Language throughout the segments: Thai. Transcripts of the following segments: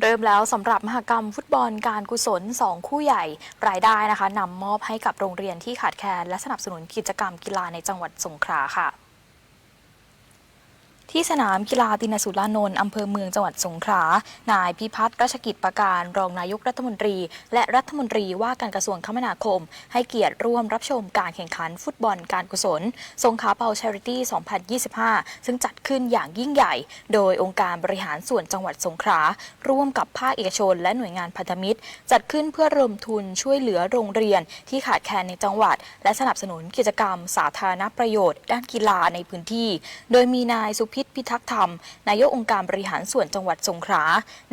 เริ่มแล้วสำหรับมหกรรมฟุตบอลการกุศล 2 คู่ใหญ่ รายได้นะคะนำมอบให้กับโรงเรียนที่ขาดแคลนและสนับสนุนกิจกรรมกีฬาในจังหวัดสงขลาค่ะ ที่สนามกีฬาตินสุรานนท์อำเภอเมืองจังหวัดสงขลา นายพิพัฒน์รัชกิจประการ รองนายกรัฐมนตรี และรัฐมนตรีว่าการกระทรวงคมนาคม ให้เกียรติร่วมรับชมการแข่งขันฟุตบอลการกุศล สงขลาเปาช h ริตี้ 2025 ซึ่งจัดขึ้นอย่างยิ่งใหญ่ โดยองค์การบริหารส่วนจังหวัดสงขลา ร่วมกับภาคเอกชน และหน่วยงานพันธมิตร จัดขึ้นเพื่อระดมทุนช่วยเหลือโรงเรียนที่ขาดแคลนในจังหวัด และสนับสนุนกิจกรรม สาธารณประโยชน์ ด้านกีฬาในพื้นที่ โดยมีนายสุพิษพิทักษ์ธรรม นายกองค์การบริหารส่วนจังหวัดสงขลา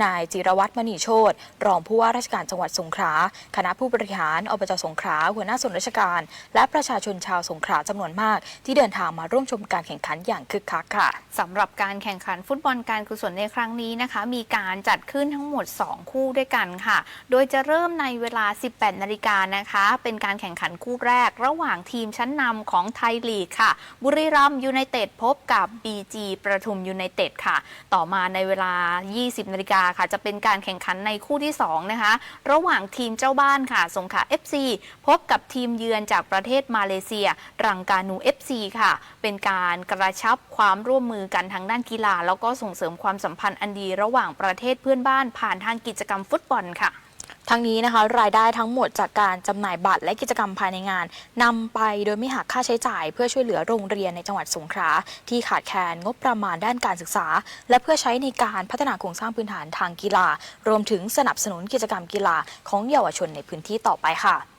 นายจิรวัตรมณีโชตรองผู้ว่าราชการจังหวัดสงขลา คณะผู้บริหารอบจสงขลา หัวหน้าส่วนราชการ และประชาชนชาวสงขลาจำนวนมาก ที่เดินทางมาร่วมชมการแข่งขันอย่างคึกคักค่ะสำหรับการแข่งขันฟุตบอลการกุศลในครั้งนี้นะคะ มีการจัดขึ้นทั้งหมด 2 คู่ด้วยกันค่ะ โดยจะเริ่มในเวลา 18 นาฬิกานะคะ เป็นการแข่งขันคู่แรก ระหว่างทีมชั้นนำของไทยลีกค่ะ บุรีรัมย์ยูไนเต็ดพบกับ BG ประทุมยูไนเต็ดค่ะ ต่อมาในเวลา 20 นาฬิกาค่ะ จะเป็นการแข่งขันในคู่ที่ 2 นะคะ ระหว่างทีมเจ้าบ้านค่ะ สงขลา FC พบกับทีมเยือนจากประเทศมาเลเซีย รังกานู FC ค่ะ เป็นการกระชับความร่วมมือกันทางด้านกีฬา แล้วก็ส่งเสริมความสัมพันธ์อันดี ระหว่างประเทศเพื่อนบ้านผ่านทางกิจกรรมฟุตบอลค่ะ ทั้งนี้นะคะรายได้ทั้งหมดจากการจำหน่ายบัตรและกิจกรรมภายในงานนำไปโดยไม่หักค่าใช้จ่าย เพื่อช่วยเหลือโรงเรียนในจังหวัดสงขลาที่ขาดแคลนงบประมาณด้านการศึกษา และเพื่อใช้ในการพัฒนาโครงสร้างพื้นฐานทางกีฬา รวมถึงสนับสนุนกิจกรรมกีฬาของเยาวชนในพื้นที่ต่อไปค่ะ